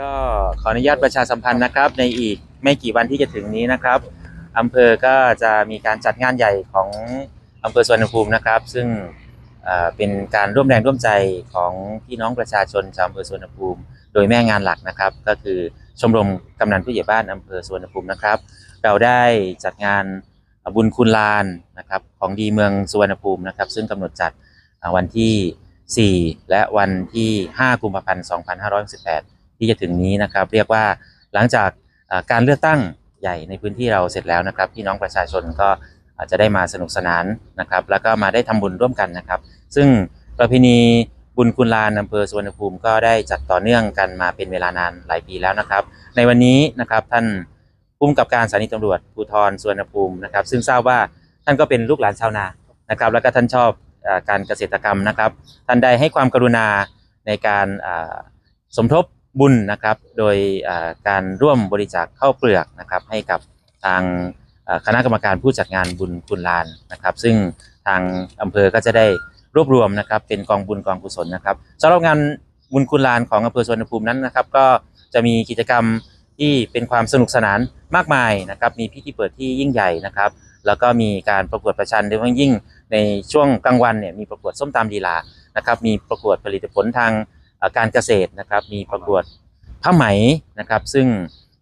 ก็ขออนุญาตประชาสัมพันธ์นะครับ ในอีกไม่กี่วันที่จะถึงนี้นะครับอำเภอก็จะมีการจัดงานใหญ่ของอำเภอสวรรณภูมินะครับ ซึ่งเป็นการร่วมแรงร่วมใจของพี่น้องประชาชนชาวอำเภอสวรรณภูมิ โดยแม่งานหลักนะครับ ก็คือชมรมกำนันผู้ใหญ่บ้านอำเภอสวรรณภูมินะครับ เราได้จัดงานบุญคุณลานนะครับของดีเมืองสุวรรณภูมินะครับ ซึ่งกำหนดจัดวันที่ 4 และวันที่ 5 กุมภาพันธ์ 2568 ที่จะถึงนี้นะครับ เรียกว่าหลังจากการเลือกตั้งใหญ่ในพื้นที่เราเสร็จแล้วนะครับพี่น้องประชาชนก็อาจจะได้มาสนุกสนานนะครับ แล้วก็มาได้ทำบุญร่วมกันนะครับ ซึ่งประเพณีบุญคุณลานอำเภอสุวรรณภูมิก็ได้จัดต่อเนื่องกันมาเป็นเวลานานหลายปีแล้วนะครับ ในวันนี้นะครับท่านผู้กำกับการสถานีตำรวจภูธรสุวรรณภูมินะครับ ซึ่งทราบว่าท่านก็เป็นลูกหลานชาวนานะครับ แล้วก็ท่านชอบอการเกษตรกรรมนะครับ ท่านได้ให้ความกรุณาในการสมทบ บุญนะครับ โดยการร่วมบริจาคข้าวเปลือกนะครับ ให้กับทางคณะกรรมการผู้จัดงานบุญคุณลานนะครับ ซึ่งทางอำเภอก็จะได้รวบรวมนะครับ เป็นกองบุญกองกุศลนะครับสำหรับงานบุญคุณลานของอำเภอสวรรณภูมินั้นนะครับ ก็จะมีกิจกรรมที่เป็นความสนุกสนานมากมายนะครับ มีพิธีเปิดที่ยิ่งใหญ่นะครับ แล้วก็มีการประกวดประชันโดยเฉพาะยิ่งในช่วงกลางวันเนี่ยมีประกวดส้มตำลีลานะครับ มีประกวดผลิตผลทาง การเกษตรนะครับมีประกวดผ้าไหมนะครับซึ่ง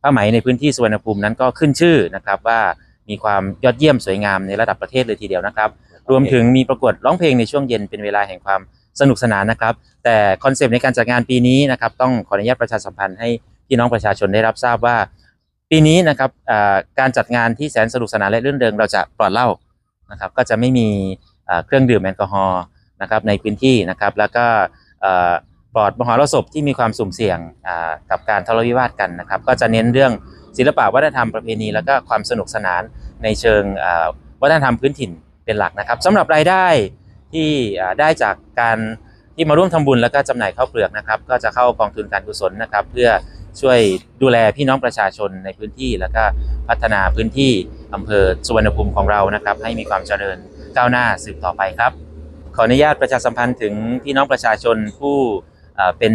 ผ้าไหมในพื้นที่สุวรรณภูมินั้นก็ขึ้นชื่อนะครับว่ามีความยอดเยี่ยมสวยงามในระดับประเทศเลยทีเดียวนะครับ รวมถึงมีประกวดร้องเพลงในช่วงเย็นเป็นเวลาแห่งความสนุกสนานนะครับ แต่คอนเซปต์ในการจัดงานปีนี้นะครับต้องขออนุญาตประชาสัมพันธ์ให้พี่น้องประชาชนได้รับทราบว่า ปีนี้นะครับเอ่อการจัดงานที่แสนสนุกสนานและรื่นเริงเราจะปลอดเหล้านะครับก็จะไม่มีเอ่อเครื่องดื่มแอลกอฮอล์นะครับในพื้นที่นะครับแล้วก็เอ่อป ลอดมหรสพที่มีความสุ่มเสี่ยงกับการทะเลาะวิวาทกันนะครับ ก็จะเน้นเรื่องศิลปะวัฒนธรรมประเพณี แล้วก็ความสนุกสนานในเชิงวัฒนธรรมพื้นถิ่นเป็นหลักนะครับสำหรับรายได้ที่ได้จากการที่มาร่วมทำบุญแล้วก็จำหน่ายข้าวเปลือกนะครับ ก็จะเข้ากองทุนการกุศลนะครับ เพื่อช่วยดูแลพี่น้องประชาชนในพื้นที่ แล้วก็พัฒนาพื้นที่อำเภอสุวรรณภูมิของเรานะครับ ให้มีความเจริญก้าวหน้าสืบต่อไปครับ ขออนุญาตประชาสัมพันธ์ถึงพี่น้องประชาชนผู้ เป็น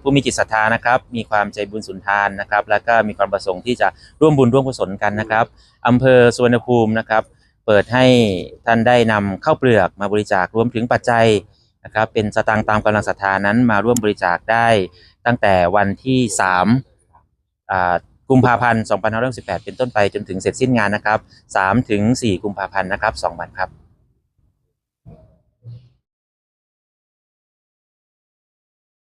ผู้มีจิตศรัทธานะครับ มีความใจบุญสุนทานนะครับ แล้วก็มีความประสงค์ที่จะร่วมบุญร่วมกุศลกันนะครับอำเภอสุวรรณภูมินะครับ เปิดให้ท่านได้นำข้าวเปลือกมาบริจาครวมถึงปัจจัยนะครับ เป็นสตางค์ตามกำลังศรัทธานั้นมาร่วมบริจาคได้ตั้งแต่วันที่3กุมภาพันธ์2518เป็นต้นไปจนถึงเสร็จสิ้นงานนะครับ3ถึง4กุมภาพันธ์นะครับ2วันครับ